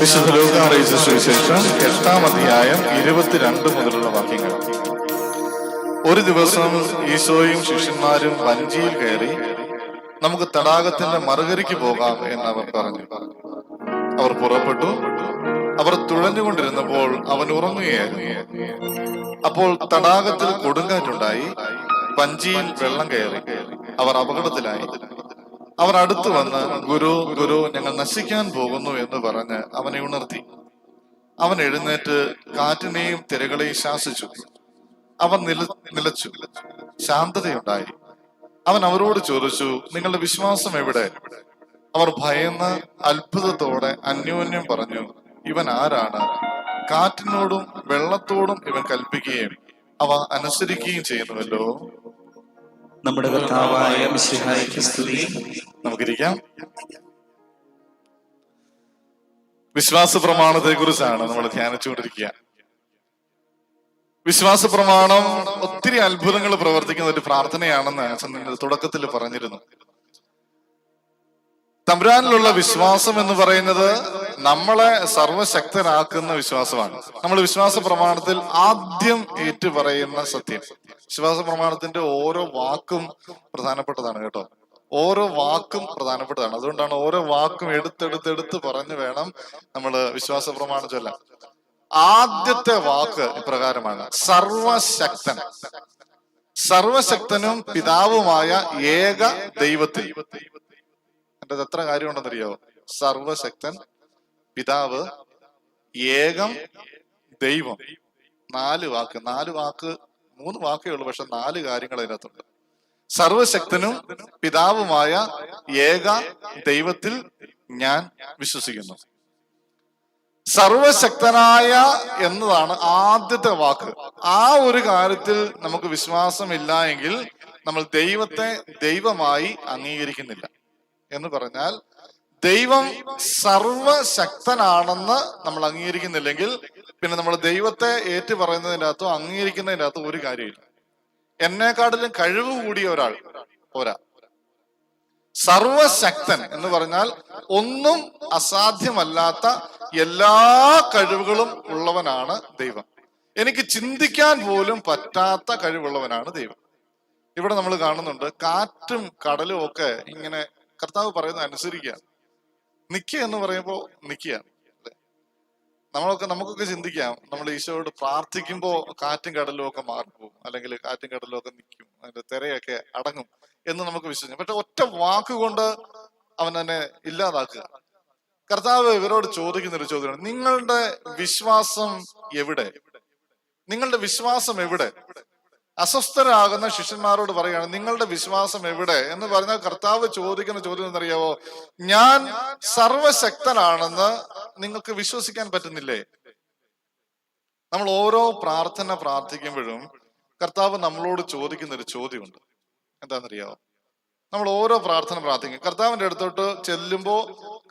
വിശുദ്ധ ലോക അറിയിച്ച സുവിശേഷം. എട്ടാം അധ്യായം ഇരുപത്തിരണ്ട് മുതലുള്ള വാക്യങ്ങൾ. ഒരു ദിവസം ഈശോയും ശിഷ്യന്മാരും വഞ്ചിയിൽ കയറി നമുക്ക് തടാകത്തിന്റെ മറുകരിക്ക് പോകാം എന്ന് അവർ പറഞ്ഞു. അവർ പുറപ്പെട്ടു. അവർ തുഴഞ്ഞുകൊണ്ടിരുന്നപ്പോൾ അവൻ ഉറങ്ങുകയായിരുന്നു. അപ്പോൾ തടാകത്തിൽ കൊടുങ്കാറ്റുണ്ടായി. വഞ്ചിയിൽ വെള്ളം കയറി. അവർ അപകടത്തിലായി. അവർ അടുത്തു വന്ന് ഗുരു ഗുരു ഞങ്ങൾ നശിക്കാൻ പോകുന്നു എന്ന് പറഞ്ഞ് അവനെ ഉണർത്തി. അവൻ എഴുന്നേറ്റ് കാറ്റിനെയും തിരകളെയും ശാസിച്ചു. അവൻ നില നിലച്ചു. ശാന്തതയുണ്ടായി. അവൻ അവരോട് ചോദിച്ചു നിങ്ങളുടെ വിശ്വാസം എവിടെ? അവർ ഭയന്ന് അത്ഭുതത്തോടെ അന്യോന്യം പറഞ്ഞു ഇവൻ ആരാണ്? കാറ്റിനോടും വെള്ളത്തോടും ഇവൻ കൽപ്പിക്കുകയും അവ അനുസരിക്കുകയും ചെയ്യുന്നുവല്ലോ. നമ്മുടെ കർത്താവായ മിശിഹായ്ക്ക് സ്തുതി. നമുക്കിരിക്കാം. വിശ്വാസ പ്രമാണത്തെ കുറിച്ചാണ് നമ്മൾ ധ്യാനിച്ചുകൊണ്ടിരിക്കുക. വിശ്വാസ പ്രമാണം ഒത്തിരി അത്ഭുതങ്ങൾ പ്രവർത്തിക്കുന്ന ഒരു പ്രാർത്ഥനയാണെന്ന് അച്ഛൻ തുടക്കത്തിൽ പറഞ്ഞിരുന്നു. തമ്പുരാനിലുള്ള വിശ്വാസം എന്ന് പറയുന്നത് നമ്മളെ സർവശക്തരാക്കുന്ന വിശ്വാസമാണ്. നമ്മൾ വിശ്വാസ പ്രമാണത്തിൽ ആദ്യം ഏറ്റുപറയുന്ന സത്യം. വിശ്വാസ പ്രമാണത്തിന്റെ ഓരോ വാക്കും പ്രധാനപ്പെട്ടതാണ് കേട്ടോ. ഓരോ വാക്കും പ്രധാനപ്പെട്ടതാണ്. അതുകൊണ്ടാണ് ഓരോ വാക്കും എടുത്തെടുത്തെടുത്ത് പറഞ്ഞു വേണം നമ്മൾ വിശ്വാസ പ്രമാണം ചൊല്ലാൻ. ആദ്യത്തെ വാക്ക് ഇപ്രകാരമാണ് സർവശക്തൻ. സർവശക്തനും പിതാവുമായ ഏക ദൈവത്തിൽ. എന്റെ എത്ര കാര്യമുണ്ടെന്നറിയോ? സർവശക്തൻ പിതാവ് ഏകം ദൈവം. നാല് വാക്ക്. നാല് വാക്ക് മൂന്ന് വാക്കേ ഉള്ളൂ പക്ഷെ നാല് കാര്യങ്ങൾ അതിനകത്തുണ്ട്. സർവശക്തനും പിതാവുമായ ഏക ദൈവത്തിൽ ഞാൻ വിശ്വസിക്കുന്നു. സർവശക്തനായ എന്നതാണ് ആദ്യത്തെ വാക്ക്. ആ ഒരു കാര്യത്തിൽ നമുക്ക് വിശ്വാസമില്ല എങ്കിൽ നമ്മൾ ദൈവത്തെ ദൈവമായി അംഗീകരിക്കുന്നില്ല. എന്ന് പറഞ്ഞാൽ ദൈവം സർവശക്തനാണെന്ന് നമ്മൾ അംഗീകരിക്കുന്നില്ലെങ്കിൽ പിന്നെ നമ്മൾ ദൈവത്തെ ഏറ്റു പറയുന്നതിന്റെ അകത്തോ അംഗീകരിക്കുന്നതിന്റെ അകത്തോ ഒരു കാര്യമില്ല. എന്നെക്കാട്ടിലും കഴിവ് കൂടിയ ഒരാൾ പോരാ. സർവശക്തൻ എന്ന് പറഞ്ഞാൽ ഒന്നും അസാധ്യമല്ലാത്ത എല്ലാ കഴിവുകളും ഉള്ളവനാണ് ദൈവം. എനിക്ക് ചിന്തിക്കാൻ പോലും പറ്റാത്ത കഴിവുള്ളവനാണ് ദൈവം. ഇവിടെ നമ്മൾ കാണുന്നുണ്ട് കാറ്റും കടലും ഒക്കെ ഇങ്ങനെ കർത്താവ് പറയുന്നത് അനുസരിക്കുക നിക്കുക എന്ന് പറയുമ്പോൾ നിക്കുക നമ്മളൊക്കെ നമുക്കൊക്കെ ചിന്തിക്കാം. നമ്മൾ ഈശോയോട് പ്രാർത്ഥിക്കുമ്പോൾ കാറ്റും കടലും ഒക്കെ മാറിപ്പോകും അല്ലെങ്കിൽ കാറ്റും കടലും ഒക്കെ നിൽക്കും. അതിന്റെ തിരയൊക്കെ അടങ്ങും എന്ന് നമുക്ക് വിശ്വസിക്കാം. പക്ഷെ ഒറ്റ വാക്കുകൊണ്ട് അവൻ തന്നെ ഇല്ലാതാക്കുക. കർത്താവ് ഇവരോട് ചോദിക്കുന്ന ഒരു ചോദ്യമാണ്. നിങ്ങളുടെ വിശ്വാസം എവിടെ? നിങ്ങളുടെ വിശ്വാസം എവിടെ? അസ്വസ്ഥരാകുന്ന ശിഷ്യന്മാരോട് പറയുകയാണ് നിങ്ങളുടെ വിശ്വാസം എവിടെ? എന്ന് പറഞ്ഞാൽ കർത്താവ് ചോദിക്കുന്ന ചോദ്യം എന്നറിയാവോ ഞാൻ സർവശക്തനാണെന്ന് നിങ്ങൾക്ക് വിശ്വസിക്കാൻ പറ്റുന്നില്ലേ? നമ്മൾ ഓരോ പ്രാർത്ഥന പ്രാർത്ഥിക്കുമ്പോഴും കർത്താവ് നമ്മളോട് ചോദിക്കുന്ന ഒരു ചോദ്യമുണ്ട്. എന്താണെന്നറിയാവോ? നമ്മൾ ഓരോ പ്രാർത്ഥന പ്രാർത്ഥിക്കും. കർത്താവിന്റെ അടുത്തോട്ട് ചെല്ലുമ്പോൾ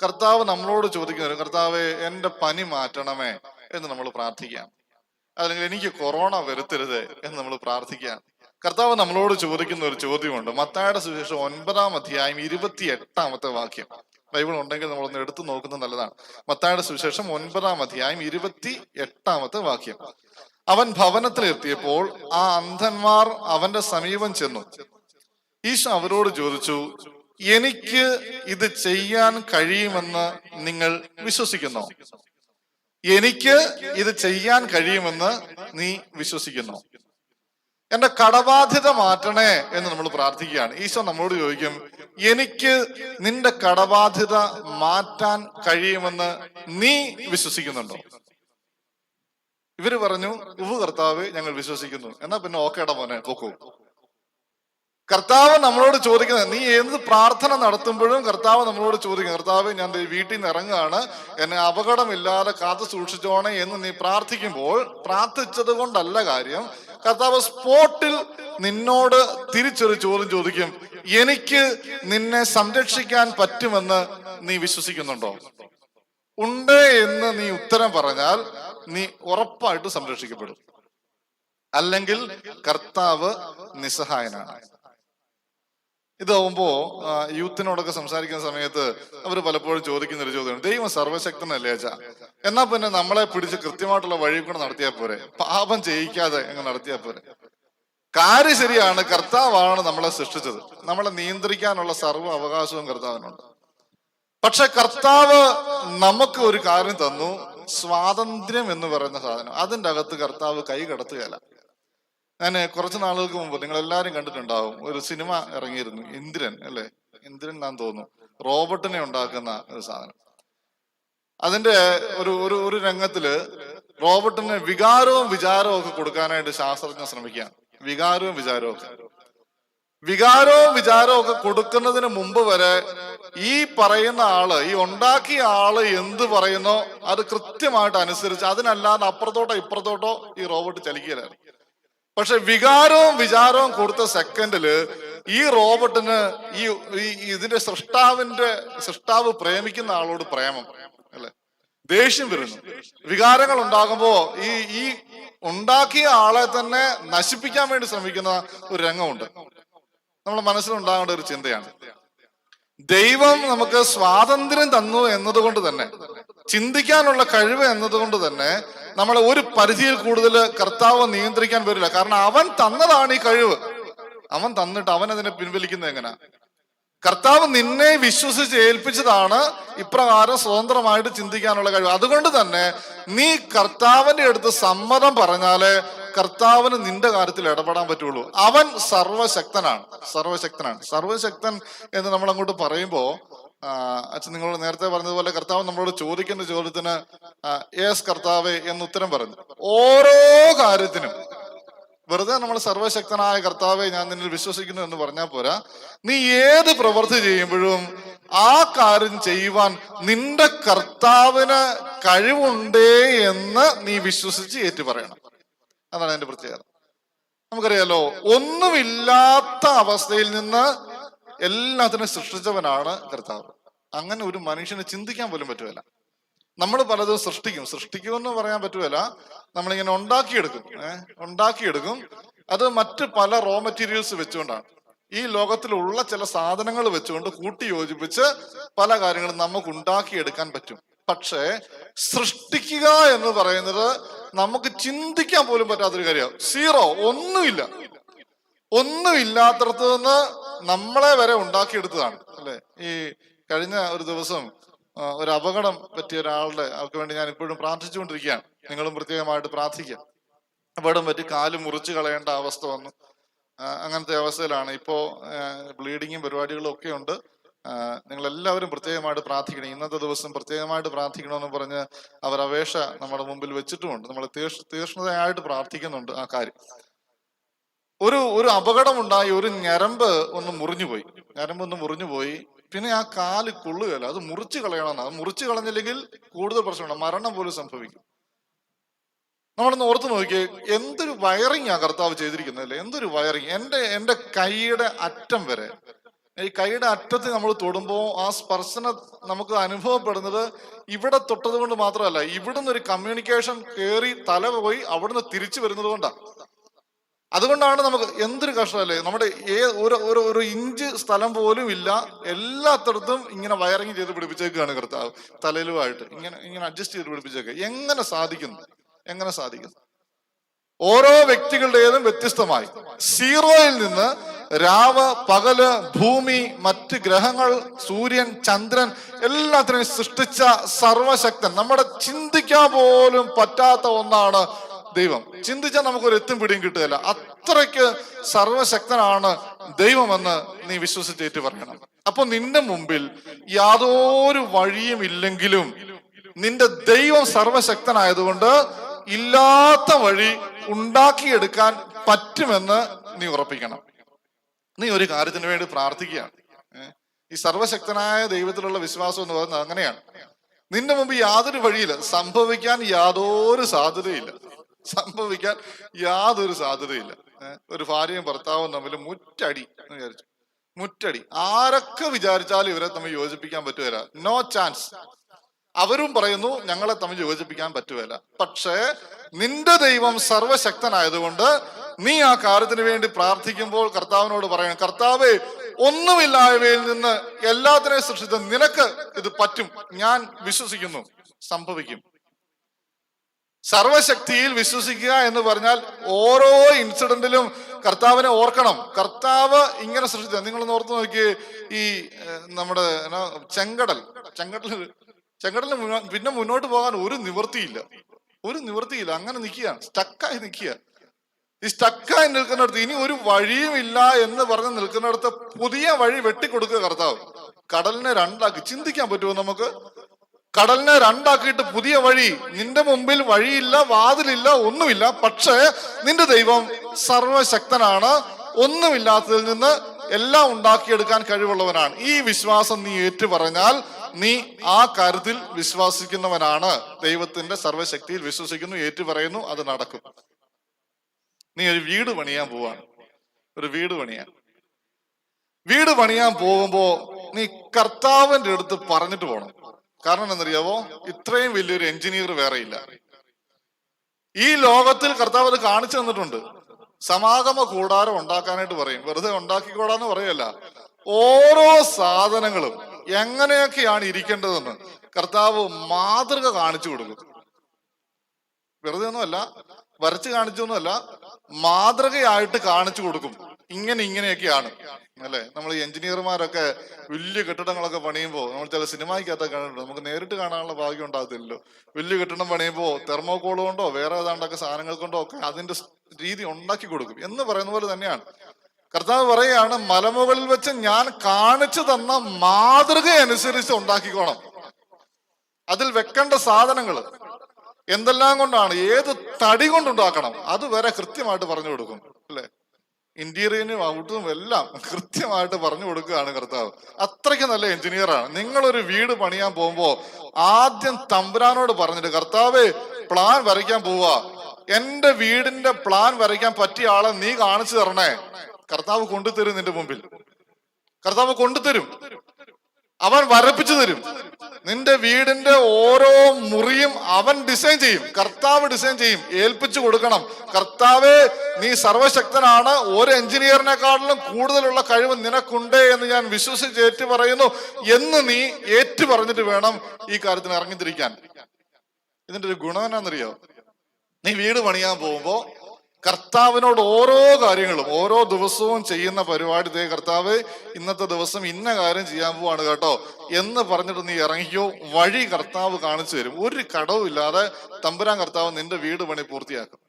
കർത്താവ് നമ്മളോട് ചോദിക്കുന്നവരും കർത്താവെ എന്റെ പനി മാറ്റണമേ? എന്ന് നമ്മൾ പ്രാർത്ഥിക്കാം അല്ലെങ്കിൽ എനിക്ക് കൊറോണ വരുത്തരുത് എന്ന് നമ്മൾ പ്രാർത്ഥിക്കുകയാണ്. കർത്താവ് നമ്മളോട് ചോദിക്കുന്ന ഒരു ചോദ്യമുണ്ട്. മത്തായുടെ സുവിശേഷം ഒൻപതാം അധ്യായം ഇരുപത്തി എട്ടാമത്തെ വാക്യം. ബൈബിൾ ഉണ്ടെങ്കിൽ നമ്മളൊന്ന് എടുത്തു നോക്കുന്നത് നല്ലതാണ്. മത്തായുടെ സുവിശേഷം ഒൻപതാം അധ്യായം ഇരുപത്തി എട്ടാമത്തെ വാക്യം. അവൻ ഭവനത്തിൽ ഭവനത്തിലെത്തിയപ്പോൾ ആ അന്ധന്മാർ അവന്റെ സമീപം ചെന്നു. ഈശോ അവരോട് ചോദിച്ചു എനിക്ക് ഇത് ചെയ്യാൻ കഴിയുമെന്ന് നിങ്ങൾ വിശ്വസിക്കുന്നോ? എനിക്ക് ഇത് ചെയ്യാൻ കഴിയുമെന്ന് നീ വിശ്വസിക്കുന്നു. എന്റെ കടബാധ്യത മാറ്റണേ എന്ന് നമ്മൾ പ്രാർത്ഥിക്കുകയാണ്. ഈശോ നമ്മളോട് ചോദിക്കും എനിക്ക് നിന്റെ കടബാധ്യത മാറ്റാൻ കഴിയുമെന്ന് നീ വിശ്വസിക്കുന്നുണ്ടോ? ഇവർ പറഞ്ഞു ഉവ് കർത്താവ് ഞങ്ങൾ വിശ്വസിക്കുന്നു. എന്നാ പിന്നെ ഓക്കേടാ മോനെ പൊക്കൂ. കർത്താവ് നമ്മളോട് ചോദിക്കുന്നത് നീ എന്ത് പ്രാർത്ഥന നടത്തുമ്പോഴും കർത്താവ് നമ്മളോട് ചോദിക്കും കർത്താവ് ഞാൻ വീട്ടിൽ നിന്ന് ഇറങ്ങുകയാണ്. എന്നെ അപകടമില്ലാതെ കാത്തു സൂക്ഷിച്ചോണേ എന്ന് നീ പ്രാർത്ഥിക്കുമ്പോൾ പ്രാർത്ഥിച്ചത് കൊണ്ടല്ല കാര്യം. കർത്താവ് സ്പോട്ടിൽ നിന്നോട് തിരിച്ചൊരു ചോദ്യം ചോദിക്കും എനിക്ക് നിന്നെ സംരക്ഷിക്കാൻ പറ്റുമെന്ന് നീ വിശ്വസിക്കുന്നുണ്ടോ? ഉണ്ട് എന്ന് നീ ഉത്തരം പറഞ്ഞാൽ നീ ഉറപ്പായിട്ട് സംരക്ഷിക്കപ്പെടും. അല്ലെങ്കിൽ കർത്താവ് നിസ്സഹായനാണ്. ഇതാവുമ്പോ യൂത്തിനോടൊക്കെ സംസാരിക്കുന്ന സമയത്ത് അവർ പലപ്പോഴും ചോദിക്കുന്ന ഒരു ചോദ്യമാണ്. ദൈവം സർവശക്തനല്ലേ അച്ഛാ? എന്നാ പിന്നെ നമ്മളെ പിടിച്ച് കൃത്യമായിട്ടുള്ള വഴി കൂടെ നടത്തിയാൽ പോരെ? പാപം ചെയ്യിക്കാതെ അങ്ങ് നടത്തിയാൽ പോരെ? കാര്യം ശരിയാണ് കർത്താവാണ് നമ്മളെ സൃഷ്ടിച്ചത്. നമ്മളെ നിയന്ത്രിക്കാനുള്ള സർവ അവകാശവും കർത്താവിനുണ്ട്. പക്ഷെ കർത്താവ് നമുക്ക് ഒരു കാര്യം തന്നു സ്വാതന്ത്ര്യം എന്ന് പറയുന്ന സാധനം. അതിന്റെ അകത്ത് കർത്താവ് കൈ കടത്തുകയല്ല. ഞാൻ കുറച്ച് നാളുകൾക്ക് മുമ്പ് നിങ്ങൾ എല്ലാവരും കണ്ടിട്ടുണ്ടാവും. ഒരു സിനിമ ഇറങ്ങിയിരുന്നു. ഇന്ദ്രൻ അല്ലെ? ഇന്ദ്രൻ ഞാൻ തോന്നുന്നു. റോബോട്ടിനെ ഉണ്ടാക്കുന്ന ഒരു സാധനം. അതിന്റെ ഒരു ഒരു ഒരു രംഗത്തിൽ റോബോട്ടിന് വികാരവും വിചാരവും ഒക്കെ കൊടുക്കാനായിട്ട് ശാസ്ത്രജ്ഞർ ശ്രമിക്കുകയാണ്. വികാരവും വിചാരവും ഒക്കെ. വികാരവും വിചാരവും ഒക്കെ കൊടുക്കുന്നതിന് മുമ്പ് വരെ ഈ പറയുന്ന ആൾ ഈ ഉണ്ടാക്കിയ ആൾ എന്ത് പറയുന്നോ അത് കൃത്യമായിട്ട് അനുസരിച്ച് അതിനല്ലാതെ അപ്പുറത്തോട്ടോ ഇപ്പുറത്തോട്ടോ ഈ റോബോട്ട് ചലിക്കലായിരുന്നു പക്ഷെ വികാരവും വിചാരവും കൊടുത്ത സെക്കൻഡിൽ ഈ റോബോട്ടിന് ഈ ഇതിന്റെ സൃഷ്ടാവിന്റെ സൃഷ്ടാവ് പ്രേമിക്കുന്ന ആളോട് പ്രേമം അല്ലെ? ദേഷ്യം വരുന്നു. വികാരങ്ങൾ ഉണ്ടാകുമ്പോ ഈ ഈ ഉണ്ടാക്കിയ ആളെ തന്നെ നശിപ്പിക്കാൻ വേണ്ടി ശ്രമിക്കുന്ന ഒരു രംഗമുണ്ട്. നമ്മുടെ മനസ്സിലുണ്ടാകേണ്ട ഒരു ചിന്തയാണ്. ദൈവം നമുക്ക് സ്വാതന്ത്ര്യം തന്നു എന്നതുകൊണ്ട് തന്നെ ചിന്തിക്കാനുള്ള കഴിവ് എന്നതുകൊണ്ട് തന്നെ നമ്മളെ ഒരു പരിധിയിൽ കൂടുതൽ കർത്താവ് നിയന്ത്രിക്കാൻ വരില്ല. കാരണം അവൻ തന്നതാണ് ഈ കഴിവ്. അവൻ തന്നിട്ട് അവൻ അതിനെ പിൻവലിക്കുന്നത് എങ്ങനെ? കർത്താവ് നിന്നെ വിശ്വസിച്ച് ഏൽപ്പിച്ചതാണ് ഇപ്രകാരം സ്വതന്ത്രമായിട്ട് ചിന്തിക്കാനുള്ള കഴിവ്. അതുകൊണ്ട് തന്നെ നീ കർത്താവിന്റെ അടുത്ത് സമ്മതം പറഞ്ഞാലേ കർത്താവിന് നിന്റെ കാര്യത്തിൽ ഇടപെടാൻ പറ്റുള്ളൂ. അവൻ സർവശക്തനാണ്. സർവശക്തനാണ്. സർവശക്തൻ എന്ന് നമ്മൾ അങ്ങോട്ട് പറയുമ്പോ ആ, അച്ഛൻ നിങ്ങൾ നേരത്തെ പറഞ്ഞതുപോലെ കർത്താവ് നമ്മളോട് ചോദിക്കുന്ന ചോദ്യത്തിന് യേസ് കർത്താവെ എന്ന് ഉത്തരം പറഞ്ഞു ഓരോ കാര്യത്തിനും. വെറുതെ നമ്മൾ സർവശക്തനായ കർത്താവെ ഞാൻ നിന്നിൽ വിശ്വസിക്കുന്നു എന്ന് പറഞ്ഞാൽ പോരാ. നീ ഏത് പ്രവൃത്തി ചെയ്യുമ്പോഴും ആ കാര്യം ചെയ്യുവാൻ നിന്റെ കർത്താവിന് കഴിവുണ്ടേ എന്ന് നീ വിശ്വസിച്ച് ഏറ്റു പറയണം. അതാണ് എന്റെ പ്രത്യേകത. നമുക്കറിയാലോ ഒന്നുമില്ലാത്ത അവസ്ഥയിൽ നിന്ന് എല്ലാത്തിനും സൃഷ്ടിച്ചവനാണ് കർത്താവ്. അങ്ങനെ ഒരു മനുഷ്യന് ചിന്തിക്കാൻ പോലും പറ്റുകയില്ല. നമ്മൾ പലതും സൃഷ്ടിക്കും. സൃഷ്ടിക്കുമെന്ന് പറയാൻ പറ്റുകയില്ല. നമ്മളിങ്ങനെ ഉണ്ടാക്കിയെടുക്കും. ഏഹ് ഉണ്ടാക്കിയെടുക്കും. അത് മറ്റ് പല റോ മെറ്റീരിയൽസ് വെച്ചുകൊണ്ടാണ്. ഈ ലോകത്തിലുള്ള ചില സാധനങ്ങൾ വെച്ചുകൊണ്ട് കൂട്ടി യോജിപ്പിച്ച് പല കാര്യങ്ങളും നമുക്ക് ഉണ്ടാക്കിയെടുക്കാൻ പറ്റും. പക്ഷേ സൃഷ്ടിക്കുക എന്ന് പറയുന്നത് നമുക്ക് ചിന്തിക്കാൻ പോലും പറ്റാത്തൊരു കാര്യമാണ്. സീറോ. ഒന്നുമില്ല. ഒന്നുമില്ലാത്തടത്ത് നിന്ന് നമ്മളെ വരെ ഉണ്ടാക്കിയെടുത്തതാണ് അല്ലെ? ഈ കഴിഞ്ഞ ഒരു ദിവസം ഒരു അപകടം പറ്റിയ ഒരാളുടെ അവർക്ക് വേണ്ടി ഞാൻ ഇപ്പോഴും പ്രാർത്ഥിച്ചുകൊണ്ടിരിക്കുകയാണ്. നിങ്ങളും പ്രത്യേകമായിട്ട് പ്രാർത്ഥിക്കുക അപകടം പറ്റി കാൽ മുറിച്ച് കളയേണ്ട അവസ്ഥ വന്നു. അങ്ങനത്തെ അവസ്ഥയിലാണ്. ഇപ്പോ ബ്ലീഡിങ്ങും പരിപാടികളും ഒക്കെ ഉണ്ട്. നിങ്ങൾ എല്ലാവരും പ്രത്യേകമായിട്ട് പ്രാർത്ഥിക്കണം. ഇന്നത്തെ ദിവസം പ്രത്യേകമായിട്ട് പ്രാർത്ഥിക്കണമെന്ന് പറഞ്ഞ് അവർ അപേക്ഷ നമ്മുടെ മുമ്പിൽ വെച്ചിട്ടുമുണ്ട്. നമ്മൾ തീക്ഷ തീക്ഷ്ണതയായിട്ട് പ്രാർത്ഥിക്കുന്നുണ്ട് ആ കാര്യം. ഒരു ഒരു അപകടമുണ്ടായി ഒരു ഞരമ്പ് ഒന്ന് മുറിഞ്ഞുപോയി. ഞരമ്പ് ഒന്ന് മുറിഞ്ഞുപോയി. പിന്നെ ആ കാൽ കൊള്ളുകയല്ല. അത് മുറിച്ചു കളയണമെന്ന്. അത് മുറിച്ചു കളഞ്ഞില്ലെങ്കിൽ കൂടുതൽ പ്രശ്നമുണ്ട്. മരണം പോലും സംഭവിക്കും. നമ്മളൊന്ന് ഓർത്ത് നോക്കിയേ. എന്തൊരു വയറിംഗ് ആ കർത്താവ് ചെയ്തിരിക്കുന്നത് അല്ലേ? എന്തൊരു വയറിംഗ് എന്റെ എന്റെ കൈയുടെ അറ്റം വരെ. ഈ കൈയുടെ അറ്റത്ത് നമ്മൾ തൊടുമ്പോൾ ആ സ്പർശന നമുക്ക് അനുഭവപ്പെടുന്നത് ഇവിടെ തൊട്ടത് കൊണ്ട് മാത്രമല്ല ഇവിടുന്ന് ഒരു കമ്മ്യൂണിക്കേഷൻ കയറി തല പോയി അവിടുന്ന് തിരിച്ചു വരുന്നത് കൊണ്ടാണ് അതുകൊണ്ടാണ് നമുക്ക് എന്തൊരു കഷ്ടമല്ലേ? നമ്മുടെ ഏ ഒരു ഒരു ഒരു ഇഞ്ച് സ്ഥലം പോലും ഇല്ല. എല്ലാത്തടത്തും ഇങ്ങനെ വയറിങ് ചെയ്ത് പിടിപ്പിച്ചേക്കാണ് കർത്താവ്. തലയിലുമായിട്ട് ഇങ്ങനെ ഇങ്ങനെ അഡ്ജസ്റ്റ് ചെയ്ത് പിടിപ്പിച്ചേക്കുക എങ്ങനെ സാധിക്കുന്നു? എങ്ങനെ സാധിക്കുന്നു? ഓരോ വ്യക്തികളുടേതും വ്യത്യസ്തമായി. സീറോയിൽ നിന്ന് രാവ് പകൽ ഭൂമി മറ്റ് ഗ്രഹങ്ങൾ സൂര്യൻ ചന്ദ്രൻ എല്ലാത്തിനെയും സൃഷ്ടിച്ച സർവശക്തൻ. നമ്മുടെ ചിന്തിക്കാൻ പോലും പറ്റാത്ത ഒന്നാണ് ദൈവം. ചിന്തിച്ചാൽ നമുക്കൊരു എത്തും പിടിയും കിട്ടുകയില്ല. അത്രയ്ക്ക് സർവശക്തനാണ് ദൈവമെന്ന് നീ വിശ്വസിച്ചേറ്റ് പറയണം അപ്പൊ നിന്റെ മുമ്പിൽ യാതൊരു വഴിയും ഇല്ലെങ്കിലും നിന്റെ ദൈവം സർവശക്തനായതുകൊണ്ട് ഇല്ലാത്ത വഴി ഉണ്ടാക്കിയെടുക്കാൻ പറ്റുമെന്ന് നീ ഉറപ്പിക്കണം. നീ ഒരു കാര്യത്തിന് വേണ്ടി പ്രാർത്ഥിക്കുകയാണ്. ഈ സർവശക്തനായ ദൈവത്തിലുള്ള വിശ്വാസം എന്ന് പറയുന്നത് അങ്ങനെയാണ്. നിന്റെ മുമ്പ് യാതൊരു വഴിയില്ല. സംഭവിക്കാൻ യാതൊരു സാധ്യതയില്ല. സംഭവിക്കാൻ യാതൊരു സാധ്യതയില്ല. ഒരു ഭാര്യയും ഭർത്താവും തമ്മിൽ മുറ്റടി എന്ന് വിചാരിച്ചു. മുറ്റടി. ആരൊക്കെ വിചാരിച്ചാലും ഇവരെ തമ്മിൽ യോജിപ്പിക്കാൻ പറ്റുകയില്ല. നോ ചാൻസ് അവരും പറയുന്നു ഞങ്ങളെ തമ്മിൽ യോജിപ്പിക്കാൻ പറ്റുകയില്ല. പക്ഷേ നിന്റെ ദൈവം സർവശക്തനായതുകൊണ്ട് നീ ആ കാര്യത്തിന് വേണ്ടി പ്രാർത്ഥിക്കുമ്പോൾ കർത്താവിനോട് പറയണം കർത്താവേ ഒന്നുമില്ലായ്മയിൽ നിന്ന് എല്ലാത്തിനെയും സൃഷ്ടിച്ച നിനക്ക് ഇത് പറ്റും. ഞാൻ വിശ്വസിക്കുന്നു. സംഭവിക്കും. സർവശക്തിയിൽ വിശ്വസിക്കുക എന്ന് പറഞ്ഞാൽ ഓരോ ഇൻസിഡന്റിലും കർത്താവിനെ ഓർക്കണം. കർത്താവ് ഇങ്ങനെ സൃഷ്ടിച്ച നിങ്ങൾ ഓർത്ത് നോക്കി ഈ നമ്മുടെ ചെങ്കടൽ. ചെങ്കടൽ ചെങ്കടൽ പിന്നെ മുന്നോട്ട് പോകാൻ ഒരു നിവൃത്തിയില്ല. ഒരു നിവൃത്തിയില്ല. അങ്ങനെ നിൽക്കുകയാണ്. സ്റ്റക്കായി നിൽക്കുക ഈ സ്റ്റക്കായി നിൽക്കുന്നിടത്ത് ഇനി ഒരു വഴിയും ഇല്ല എന്ന് പറഞ്ഞ് നിൽക്കുന്നിടത്ത് പുതിയ വഴി വെട്ടിക്കൊടുക്കുക കർത്താവ്. കടലിനെ രണ്ടാക്കി. ചിന്തിക്കാൻ പറ്റുമോ നമുക്ക്? കടലിനെ രണ്ടാക്കിയിട്ട് പുതിയ വഴി. നിന്റെ മുമ്പിൽ വഴിയില്ല വാതിലില്ല ഒന്നുമില്ല. പക്ഷേ നിന്റെ ദൈവം സർവശക്തനാണ്. ഒന്നുമില്ലാത്തതിൽ നിന്ന് എല്ലാം ഉണ്ടാക്കിയെടുക്കാൻ കഴിവുള്ളവനാണ്. ഈ വിശ്വാസം നീ ഏറ്റു പറഞ്ഞാൽ നീ ആ കാര്യത്തിൽ വിശ്വസിക്കുന്നവനാണ്. ദൈവത്തിന്റെ സർവശക്തിയിൽ വിശ്വസിക്കുന്നു ഏറ്റു പറയുന്നു അത് നടക്കും. നീ ഒരു വീട് പണിയാൻ പോവാണ്. ഒരു വീട് പണിയാൻ. വീട് പണിയാൻ പോകുമ്പോ നീ കർത്താവിന്റെ അടുത്ത് പറഞ്ഞിട്ട് പോണം. കാരണം എന്നറിയാവോ ഇത്രയും വലിയൊരു എഞ്ചിനീയർ വേറെയില്ല ഈ ലോകത്തിൽ കർത്താവ് അത് കാണിച്ചു തന്നിട്ടുണ്ട്. സമാഗമ കൂടാരം ഉണ്ടാക്കാനായിട്ട് പറയും. വെറുതെ ഉണ്ടാക്കിക്കൂടാന്ന് പറയല്ല. ഓരോ സാധനങ്ങളും എങ്ങനെയൊക്കെയാണ് ഇരിക്കേണ്ടതെന്ന് കർത്താവ് മാതൃക കാണിച്ചു കൊടുക്കും. വെറുതെ ഒന്നുമല്ല. വരച്ച് കാണിച്ചു കാണിച്ചൊന്നുമല്ല മാതൃകയായിട്ട് കാണിച്ചു കൊടുക്കും. ഇങ്ങനെ ഇങ്ങനെയൊക്കെയാണ്. അല്ലെ? നമ്മൾ എഞ്ചിനീയർമാരൊക്കെ വലിയ കെട്ടിടങ്ങളൊക്കെ പണിയുമ്പോൾ നമ്മൾ ചില സിനിമയ്ക്കകത്ത് കണ്ടിട്ടുണ്ട് നമുക്ക് നേരിട്ട് കാണാനുള്ള ഭാഗ്യം ഉണ്ടാകത്തില്ലല്ലോ. വലിയ കെട്ടിടം പണിയുമ്പോൾ തെർമോകോൾ കൊണ്ടോ വേറെ ഏതാണ്ടൊക്കെ സാധനങ്ങൾ കൊണ്ടോ ഒക്കെ അതിന്റെ രീതി ഉണ്ടാക്കി കൊടുക്കും. എന്ന് പറയുന്ന പോലെ തന്നെയാണ്. കർത്താവ് പറയുകയാണ് മലമുകളിൽ വെച്ച് ഞാൻ കാണിച്ചു തന്ന മാതൃക അനുസരിച്ച് ഉണ്ടാക്കിക്കോണം. അതിൽ വെക്കേണ്ട സാധനങ്ങൾ എന്തെല്ലാം കൊണ്ടാണ്? ഏത് തടി കൊണ്ടുണ്ടാക്കണം? അത് വരെ കൃത്യമായിട്ട് പറഞ്ഞു കൊടുക്കും. അല്ലെ? ഇന്റീരിയനും ഔട്ടും എല്ലാം കൃത്യമായിട്ട് പറഞ്ഞു കൊടുക്കുകയാണ് കർത്താവ്. അത്രയ്ക്ക് നല്ല എഞ്ചിനീയറാണ് നിങ്ങളൊരു വീട് പണിയാൻ പോകുമ്പോ ആദ്യം തമ്പുരാനോട് പറഞ്ഞിട്ട് കർത്താവ് പ്ലാൻ വരയ്ക്കാൻ പോവാ. എന്റെ വീടിന്റെ പ്ലാൻ വരയ്ക്കാൻ പറ്റിയ ആളെ നീ കാണിച്ചു തരണേ. കർത്താവ് കൊണ്ടുതരും നിന്റെ മുമ്പിൽ. കർത്താവ് കൊണ്ടുതരും. അവൻ വരപ്പിച്ചു തരും. നിന്റെ വീടിന്റെ ഓരോ മുറിയും അവൻ ഡിസൈൻ ചെയ്യും. കർത്താവ് ഡിസൈൻ ചെയ്യും. ഏൽപ്പിച്ചു കൊടുക്കണം. കർത്താവെ നീ സർവശക്തനാണ്. ഒരു എഞ്ചിനീയറിനെക്കാട്ടിലും കൂടുതലുള്ള കഴിവ് നിനക്കുണ്ട് എന്ന് ഞാൻ വിശ്വസിച്ച് ഏറ്റു പറയുന്നു എന്ന് നീ ഏറ്റു പറഞ്ഞിട്ട് വേണം ഈ കാര്യത്തിന് ഇറങ്ങിത്തിരിക്കാൻ. ഇതിന്റെ ഒരു ഗുണം എന്നാന്നറിയോ? നീ വീട് പണിയാൻ പോകുമ്പോ കർത്താവിനോട് ഓരോ കാര്യങ്ങളും ഓരോ ദിവസവും ചെയ്യുന്ന പരിപാടി ദേ കർത്താവ് ഇന്നത്തെ ദിവസം ഇന്ന കാര്യം ചെയ്യാൻ പോവാണ് കേട്ടോ. എന്ന് പറഞ്ഞിട്ട് നീ ഇറങ്ങിക്കോ വഴി കർത്താവ് കാണിച്ചു തരും. ഒരു കടവും ഇല്ലാതെ തമ്പുരാൻ കർത്താവ് നിന്റെ വീട് പണി പൂർത്തിയാക്കും.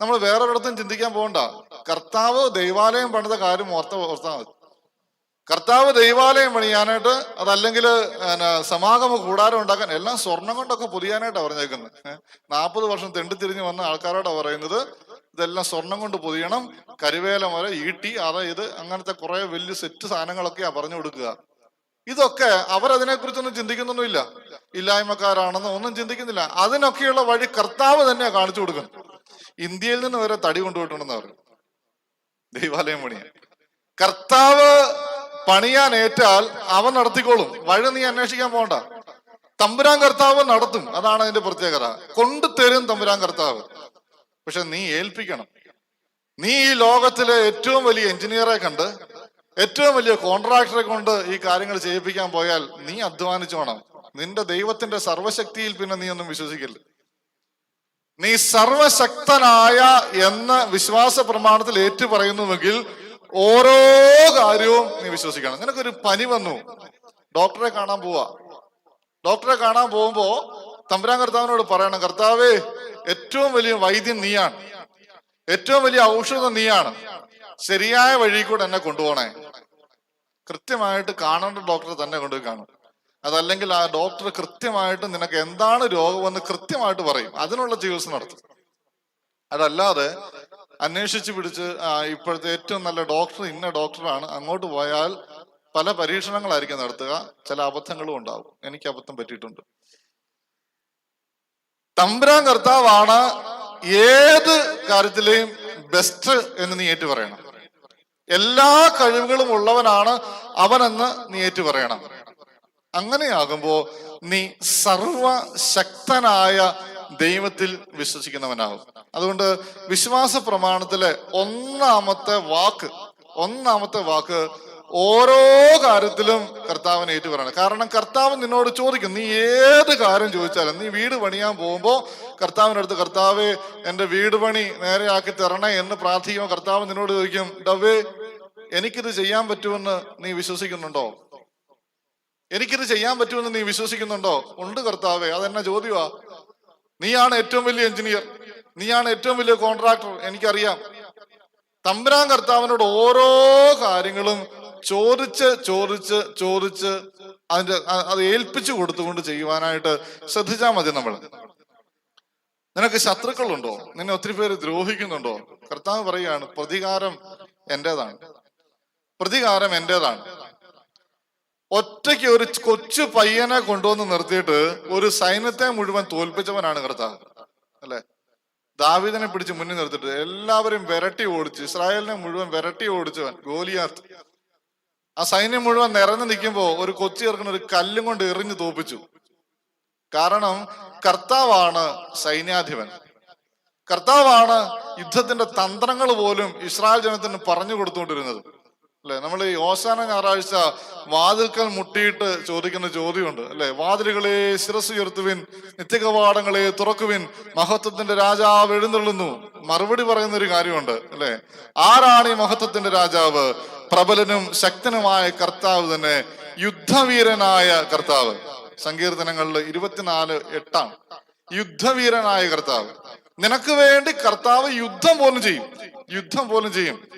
നമ്മൾ വേറെ വേറൊരിടത്തും ചിന്തിക്കാൻ പോകണ്ട. കർത്താവ് ദൈവാലയം പണിത കാര്യം ഓർത്ത ഓർത്താൽ മതി. കർത്താവ് ദൈവാലയം പണിയാനായിട്ട് അതല്ലെങ്കിൽ സമാഗമ കൂടാരം ഉണ്ടാക്കാൻ എല്ലാം സ്വർണം കൊണ്ടൊക്കെ പൊതിയാനായിട്ടാണ് പറഞ്ഞേക്കുന്നത് നാൽപ്പത് വർഷം തെണ്ടിത്തിരിഞ്ഞ് വന്ന ആൾക്കാരോടാണ് പറയുന്നത്? ഇതെല്ലാം സ്വർണം കൊണ്ട് പൊതിയണം കരുവേല മുര ഈട്ടി അതായത് അങ്ങനത്തെ കുറെ വലിയ സെറ്റ് സാധനങ്ങളൊക്കെയാ പറഞ്ഞു കൊടുക്കുക. ഇതൊക്കെ അവരതിനെക്കുറിച്ചൊന്നും ചിന്തിക്കുന്നൊന്നുമില്ല. ഇല്ലായ്മക്കാരാണെന്ന് ഒന്നും ചിന്തിക്കുന്നില്ല. അതിനൊക്കെയുള്ള വഴി കർത്താവ് തന്നെയാ കാണിച്ചു കൊടുക്കുന്നത്. ഇന്ത്യയിൽ നിന്ന് വരെ തടി കൊണ്ടുപോയിട്ടുണ്ടെന്ന് പറഞ്ഞു. ദൈവാലയം പണിയാൻ. കർത്താവ് പണിയാൻ ഏറ്റാൽ അവൻ നടത്തിക്കോളും. വഴി നീ അന്വേഷിക്കാൻ പോകണ്ട തമ്പുരാൻ കർത്താവ് നടത്തും. അതാണ് അതിന്റെ പ്രത്യേകത. കൊണ്ടുതരും തമ്പുരാൻ കർത്താവ്. പക്ഷെ നീ ഏൽപ്പിക്കണം. നീ ഈ ലോകത്തിലെ ഏറ്റവും വലിയ എഞ്ചിനീയറെ കണ്ട് ഏറ്റവും വലിയ കോൺട്രാക്ടറെ കൊണ്ട് ഈ കാര്യങ്ങൾ ചെയ്യിപ്പിക്കാൻ പോയാൽ നീ അധ്വാനിച്ചോണം നിന്റെ ദൈവത്തിന്റെ സർവശക്തിയിൽ പിന്നെ നീ ഒന്നും വിശ്വസിക്കില്ല നീ സർവശക്തനായ എന്ന വിശ്വാസ പ്രമാണത്തിൽ ഏറ്റു പറയുന്നുവെങ്കിൽ ഓരോ കാര്യവും നീ വിശ്വസിക്കണം. നിനക്കൊരു പനി വന്നു. ഡോക്ടറെ കാണാൻ പോവാ. ഡോക്ടറെ കാണാൻ പോകുമ്പോ തമ്പുരാൻ കർത്താവിനോട് പറയണം കർത്താവേ ഏറ്റവും വലിയ വൈദ്യം നീയാണ്. ഏറ്റവും വലിയ ഔഷധം നീയാണ്. ശരിയായ വഴി കൂടെ എന്നെ കൊണ്ടുപോകണേ. കൃത്യമായിട്ട് കാണേണ്ട ഡോക്ടറെ തന്നെ കൊണ്ടുപോയി കാണും. അതല്ലെങ്കിൽ ആ ഡോക്ടർ കൃത്യമായിട്ട് നിനക്ക് എന്താണ് രോഗമെന്ന് കൃത്യമായിട്ട് പറയും. അതിനുള്ള ചികിത്സ നടത്തും. അതല്ലാതെ അന്വേഷിച്ച് പിടിച്ച് ഇപ്പോഴത്തെ ഏറ്റവും നല്ല ഡോക്ടർ ഇന്ന ഡോക്ടറാണ്. അങ്ങോട്ട് പോയാൽ പല പരീക്ഷണങ്ങളായിരിക്കും നടത്തുക. ചില അബദ്ധങ്ങളും ഉണ്ടാവും. എനിക്ക് അബദ്ധം പറ്റിയിട്ടുണ്ട്. തമ്പുരാൻ കർത്താവാണ് ഏത് കാര്യത്തിലെയും ബെസ്റ്റ് എന്ന് നീ ഏറ്റു പറയണം എല്ലാ കഴിവുകളും ഉള്ളവനാണ് അവനെന്ന് നീ ഏറ്റു പറയണം അങ്ങനെയാകുമ്പോ നീ സർവശക്തനായ ദൈവത്തിൽ വിശ്വസിക്കുന്നവനാകും അതുകൊണ്ട് വിശ്വാസ പ്രമാണത്തിലെ ഒന്നാമത്തെ വാക്ക് ഒന്നാമത്തെ വാക്ക് ഓരോ കാര്യത്തിലും കർത്താവിനെ ഏറ്റു പറയണം കാരണം കർത്താവ് നിന്നോട് ചോദിക്കും നീ ഏത് കാര്യം ചോദിച്ചാലും? നീ വീട് പണിയാൻ പോകുമ്പോൾ കർത്താവിന്റെ അടുത്ത് കർത്താവ് എന്റെ വീട് പണി നേരെയാക്കി തരണേ എന്ന് പ്രാർത്ഥിക്കുമ്പോൾ കർത്താവ് നിന്നോട് ചോദിക്കും ഡവേ എനിക്കിത് ചെയ്യാൻ പറ്റുമെന്ന് നീ വിശ്വസിക്കുന്നുണ്ടോ? എനിക്കിത് ചെയ്യാൻ പറ്റുമെന്ന് നീ വിശ്വസിക്കുന്നുണ്ടോ? ഉണ്ട് കർത്താവെ അതെന്നെ ചോദ്യമാ? നീയാണ് ഏറ്റവും വലിയ എഞ്ചിനീയർ നീയാണ് ഏറ്റവും വലിയ കോൺട്രാക്ടർ എനിക്കറിയാം. തമ്പുരാൻ കർത്താവിനോട് ഓരോ കാര്യങ്ങളും ചോദിച്ച് ചോദിച്ച് ചോദിച്ച് അതിന്റെ അത് ഏൽപ്പിച്ചു കൊടുത്തുകൊണ്ട് ചെയ്യുവാനായിട്ട് ശ്രദ്ധിച്ചാൽ മതി നമ്മൾ നിനക്ക് ശത്രുക്കളുണ്ടോ? നിന്നെ ഒത്തിരി പേര് ദ്രോഹിക്കുന്നുണ്ടോ? കർത്താവ് പറയുകയാണ് പ്രതികാരം എന്റേതാണ്. പ്രതികാരം എന്റേതാണ്. ഒറ്റയ്ക്ക് ഒരു കൊച്ചു പയ്യനെ കൊണ്ടുവന്ന് നിർത്തിയിട്ട് ഒരു സൈന്യത്തെ മുഴുവൻ തോൽപ്പിച്ചവനാണ് കർത്താവ്. അല്ലെ? ദാവീദിനെ പിടിച്ച് മുന്നിൽ നിർത്തിയിട്ട് എല്ലാവരും വിരട്ടി ഓടിച്ച് ഇസ്രായേലിനെ മുഴുവൻ വിരട്ടി ഓടിച്ചവൻ ഗോലിയാത്ത്. ആ സൈന്യം മുഴുവൻ നിറഞ്ഞു നിൽക്കുമ്പോ ഒരു കൊച്ചു ചേർക്കുന്ന ഒരു കല്ലും കൊണ്ട് എറിഞ്ഞു തോപ്പിച്ചു. കാരണം കർത്താവാണ് സൈന്യാധിപൻ. കർത്താവാണ് യുദ്ധത്തിന്റെ തന്ത്രങ്ങൾ പോലും ഇസ്രായേൽ ജനത്തിന് പറഞ്ഞു കൊടുത്തുകൊണ്ടിരുന്നത്. അല്ലെ? നമ്മൾ ഈ ഓശാന ഞായറാഴ്ച വാതിൽക്കൽ മുട്ടിയിട്ട് ചോദിക്കുന്ന ചോദ്യമുണ്ട്. അല്ലെ? വാതിലുകളെ ശിരസ് ഉയർത്തുവിൻ നിത്യകവാടങ്ങളെ തുറക്കുവിൻ മഹത്വത്തിന്റെ രാജാവ് എഴുന്നള്ളുന്നു. മറുപടി പറയുന്ന ഒരു കാര്യമുണ്ട്. അല്ലെ? ആരാണ് ഈ മഹത്വത്തിന്റെ രാജാവ്? പ്രബലനും ശക്തനുമായ കർത്താവ് തന്നെ യുദ്ധവീരനായ കർത്താവ്. സങ്കീർത്തനങ്ങളിൽ ഇരുപത്തിനാല് എട്ടാണ് യുദ്ധവീരനായ കർത്താവ്. നിനക്ക് വേണ്ടി കർത്താവ് യുദ്ധം പോലും ചെയ്യും. യുദ്ധം പോലും ചെയ്യും.